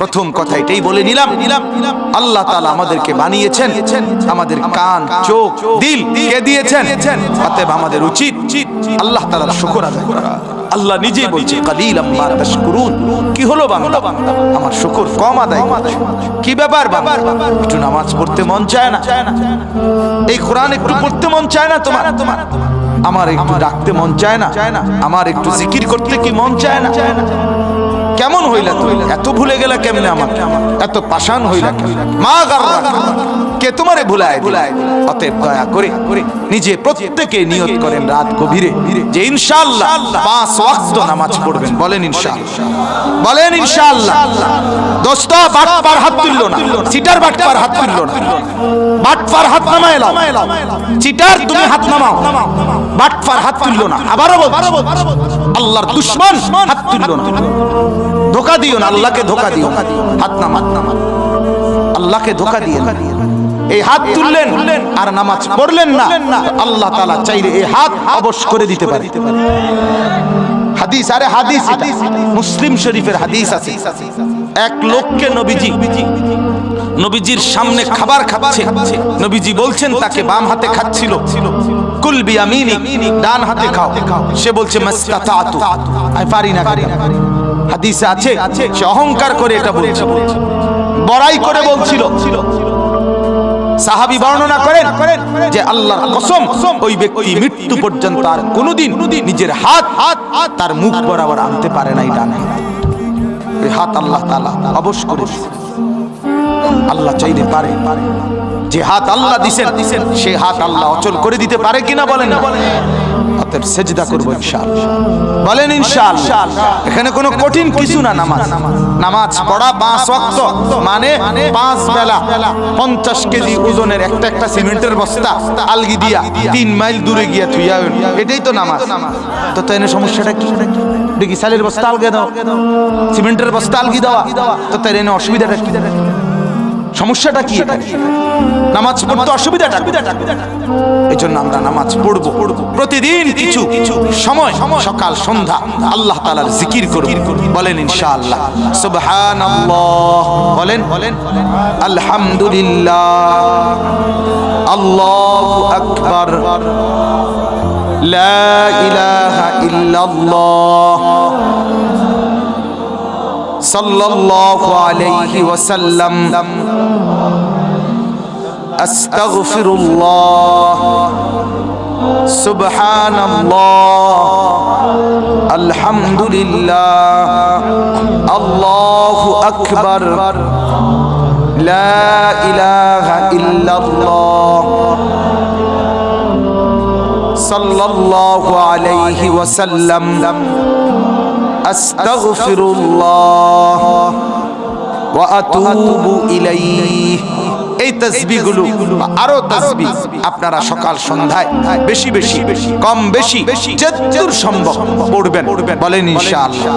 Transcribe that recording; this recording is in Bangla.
প্রথম কথা এটাই বলে নিলাম। আল্লাহ তালা আমাদেরকে বানিয়েছেন, আমাদের কান, চোখ, দিল কে দিয়েছেন? অতএব আমাদের উচিত আল্লাহ তাআলার শুকর আদায় করা। আল্লাহ নিজেই বলছে কালিলাম মা তাশকুরুন। কি হলো বান্দা? আমার শুকর কম আদায়। কি ব্যাপার বাবা একটু নামাজ পড়তে মন চায় না? এই কোরআন একটু পড়তে মন চায় না তোমার তোমার? আমার একটু ডাকতে মন চায় না? আমার একটু জিকির করতে কি মন চায় না? কেমন হইলা এত ভুলে গেলা কেমনে আমার এত পাষাণ হইলা? মা গাররা কে তোমারে ভুলায় ভুলায় অতএব দয়া করে নিজে প্রত্যেকে নিয়ত করেন রাত গভীরে। যে ইনশাআল্লাহ পাঁচ ওয়াক্ত নামাজ পড়বেন, বলেন ইনশাআল্লাহ। বলেন ইনশাআল্লাহ। দোস্ত, বাটপার হাত তুলল না। সিটার বাটপার হাত তুললো না। বাটপার হাত নামায় লাও। চিটার তুমি হাত নামাও। বাট বাটপার হাত তুললো না। আবারও আল্লাহর দুশমন হাত তুলল না। ধোকা দিও না, আল্লাহকে ধোকা দিও। হাত নামা আল্লাহকে ধোকা দিয়ে এই হাত তুললেন আর নামাজ পড়লেন না। আল্লাহ তাআলা চাইলে এই হাত অবশ করে দিতে পারে। হাদিস, আরে হাদিস মুসলিম শরীফের হাদিস আছে। এক লোককে নবীজি, নবীজির সামনে খাবার খাচ্ছে। নবীজি বলছেন, তাকে বাম হাতে খাচ্ছিল। কুল বিয়ামিনি ডান হাতে খাও। সে বলছে, মাস্তাতাতু। না পারি না হাদিসে আছে, সে অহংকার করে এটা বলছে বড়াই করে বলছিল সাহাবি বর্ণনা করেন যে আল্লাহর কসম, ওই ব্যক্তি মৃত্যু পর্যন্ত আর কোনোদিন নিজের হাত হাত তার মুখ বরাবর আনতে পারে নাই ডান হাত। আল্লাহ তাআলা অবশ করে। আল্লাহ চাইলে পারে যে হাত আল্লাহ দিছেন সে হাত আল্লাহ অচল করে দিতে পারে কিনা বলেন? না অতএব সেজদা করব ইনশাআল্লাহ। বলেন ইনশাআল্লাহ। এখানে কোনো কঠিন কিছু না নামাজ। নামাজ। পড়া পাঁচ ওয়াক্ত মানে পাঁচ বেলা। পঞ্চাশ কেজি ওজনের একটা একটা সিমেন্টের বস্তা আলগি দিয়া তিন মাইল দূরে গিয়া থুইয়া এটাই তো নামাজ। তো তাই সমস্যাটা কি? দেখি সালের বস্তা আলগে দাও। সিমেন্টের বস্তা আলগি দেওয়া। তো তাই অসুবিধাটা কি? সমস্যাটা কি? নামাজ পড়তে অসুবিধাটা এই জন্য আমরা নামাজ পড়ব। প্রতিদিন কিছু কিছু সময় সকাল সন্ধ্যা আল্লাহ তাআলার জিকির করব বলেন ইনশাআল্লাহ। সুবহানাল্লাহ। বলেন বলেন। আলহামদুলিল্লাহ। আল্লাহু আকবার। লা ইলাহা ইল্লাল্লাহ। সাল্লাল্লাহু আলাইহি ওয়াসাল্লাম। আস্তাগফিরুল্লাহ। সুবহানাল্লাহ। আলহামদুলিল্লাহ। আল্লাহু আকবার। লা ইলাহা ইল্লাল্লাহ। সাল্লাল্লাহু আলাইহি ওয়াসাল্লাম। আস্তাগফিরুল্লাহ। ওয়া আতুবু ইলাইহি। এই তসবিগুলো আরও তসবি আপনারা সকাল, সন্ধ্যায় বেশি বেশি, কম, বেশি, যতদূর সম্ভব পড়বেন, বলেন ইনশাআল্লাহ।